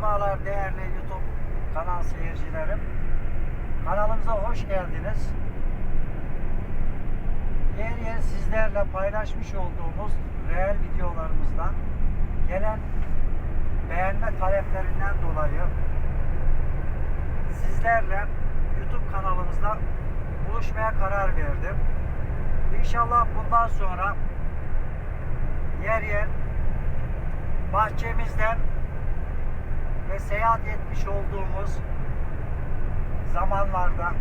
Merhabalar değerli YouTube kanal seyircilerim. Kanalımıza hoş geldiniz. Yer yer sizlerle paylaşmış olduğumuz reel videolarımızdan gelen beğenme taleplerinden dolayı sizlerle YouTube kanalımızda buluşmaya karar verdim. İnşallah bundan sonra yer yer bahçemizden ve seyahat etmiş olduğumuz zamanlarda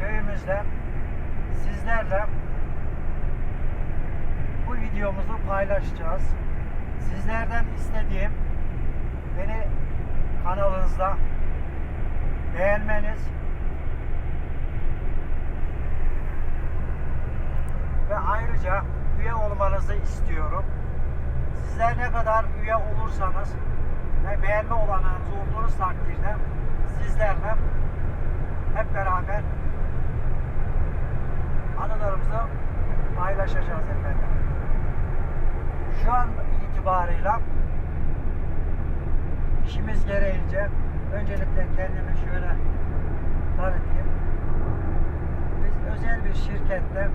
köyümüzde sizlerle bu videomuzu paylaşacağız. Sizlerden istediğim beni kanalınızda beğenmeniz ve ayrıca üye olmanızı istiyorum. Sizler ne kadar üye olursanız ve beğenme olanağınız olduğunuz takdirde sizlerle hep beraber anılarımızı paylaşacağız efendim. Şu an itibarıyla işimiz gereğince öncelikle kendimi şöyle tanıtayım. Biz özel bir şirkette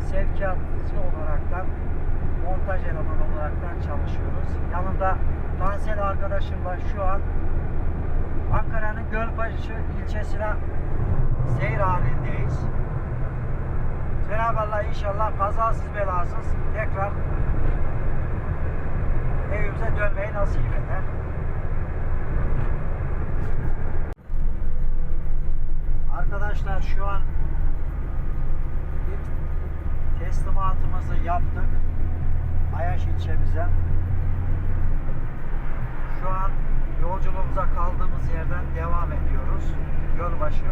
sevkiyatçı olaraktan montaj elemanı olaraktan çalışıyoruz. Yanında Tansel arkadaşımla şu an Ankara'nın Gölbaşı ilçesine seyir halindeyiz. Cenab-ı Allah inşallah kazasız belasız tekrar evimize dönmeyi nasip eder. Arkadaşlar şu an teslimatımızı yaptık. Ayaş ilçemize. Şu an yolculuğumuza kaldığımız yerden devam ediyoruz. Gölbaşı.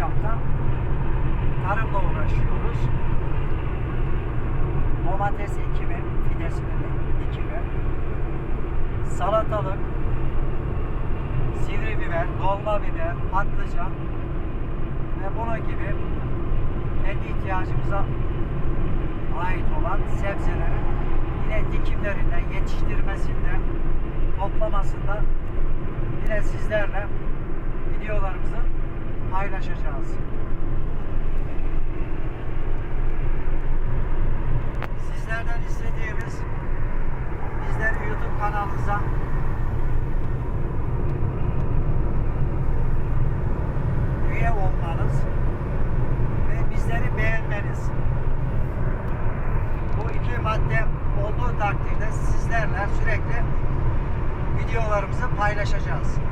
çapta tarımla uğraşıyoruz. Domates ekimi, fidesini de ekimi, salatalık, sivri biber, dolma biber, patlıcan ve buna gibi kendi ihtiyacımıza ait olan sebzeleri yine dikimlerinde, yetiştirmesinde, toplamasında yine sizlerle videolarımızı paylaşacağız. Sizlerden istediğimiz bizleri YouTube kanalımıza üye olmanız ve bizleri beğenmeniz. Bu iki madde olduğu takdirde sizlerle sürekli videolarımızı paylaşacağız.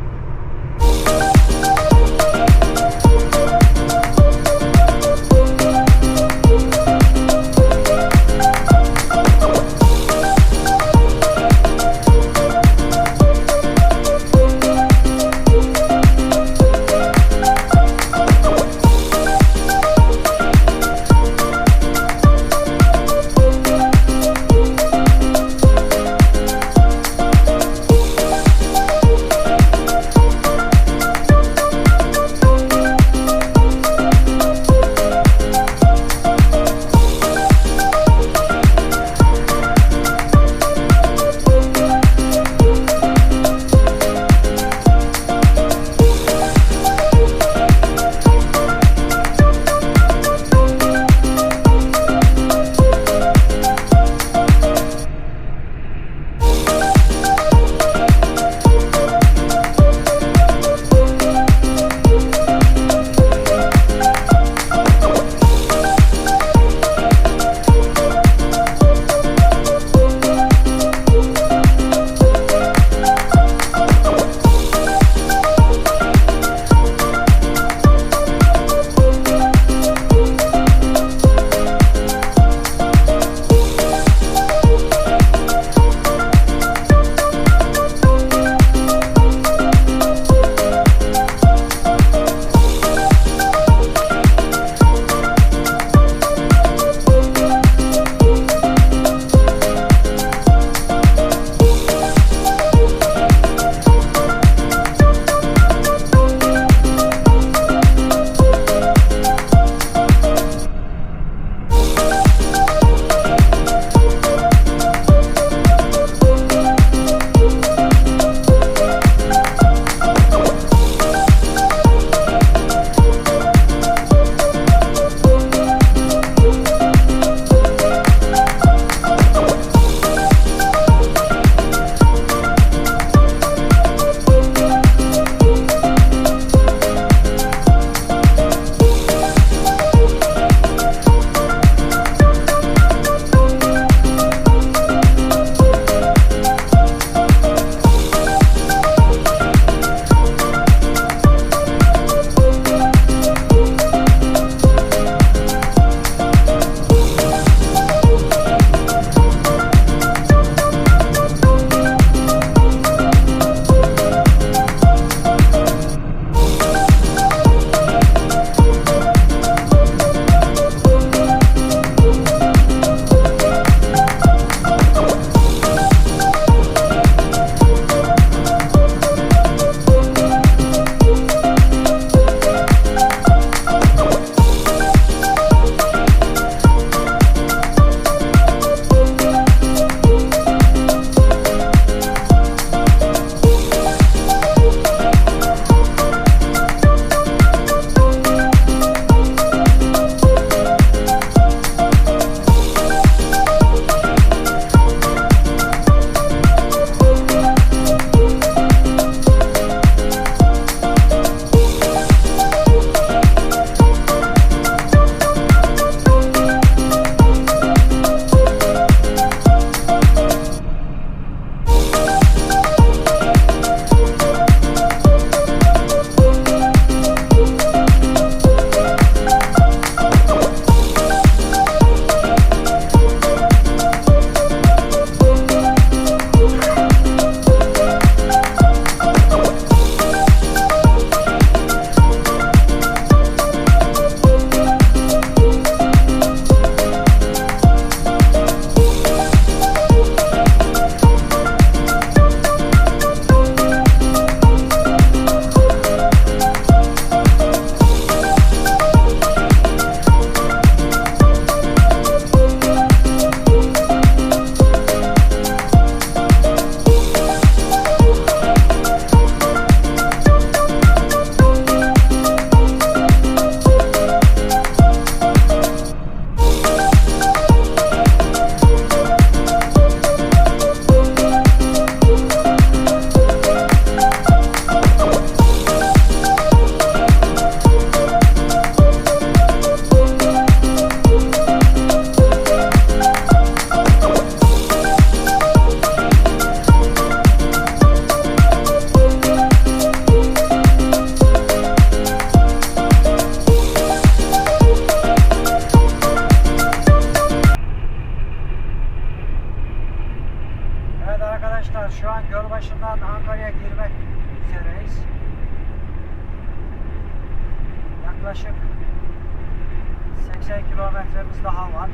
कहा हुआ?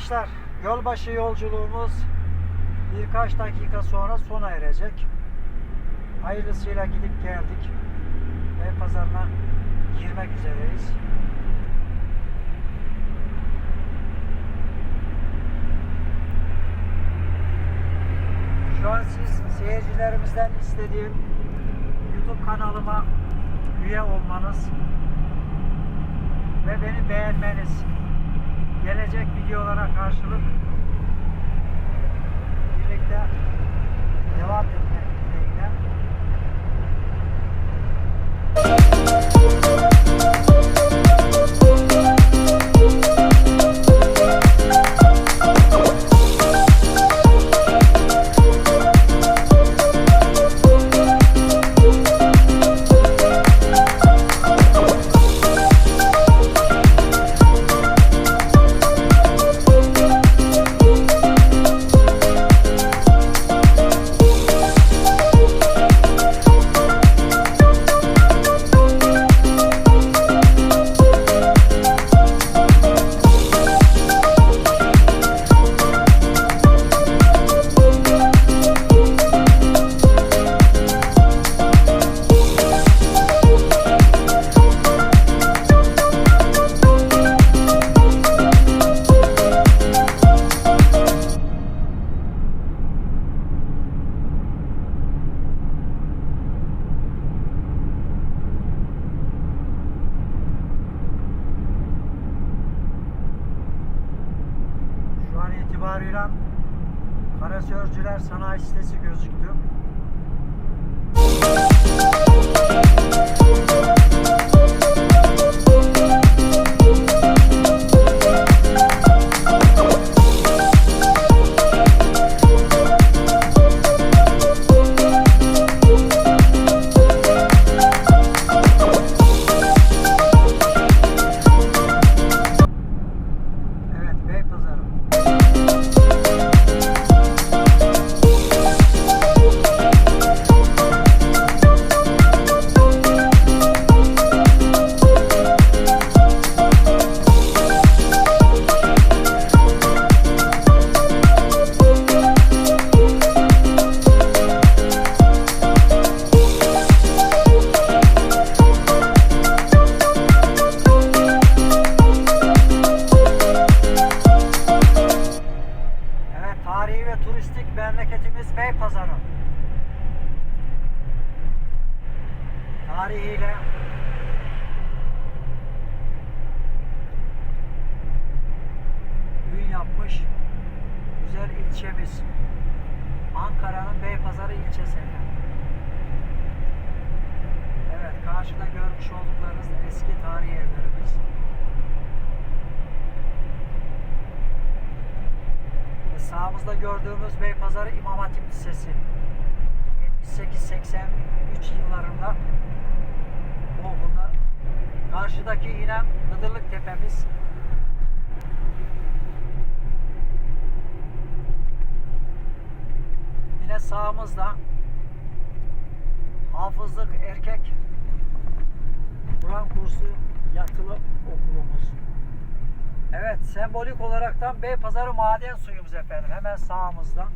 Arkadaşlar yolbaşı yolculuğumuz birkaç dakika sonra sona erecek. Hayırlısıyla gidip geldik. Ve pazarına girmek üzereyiz. Şu an siz seyircilerimizden istediğim YouTube kanalıma üye olmanız ve beni beğenmeniz gelecek videolara karşılık birlikte devam etmek Karşıdaki yine Hıdırlık Tepemiz. Yine sağımızda hafızlık erkek Kur'an kursu yatılı okulumuz. Evet, sembolik olaraktan Beypazarı maden suyumuz efendim. Hemen sağımızda.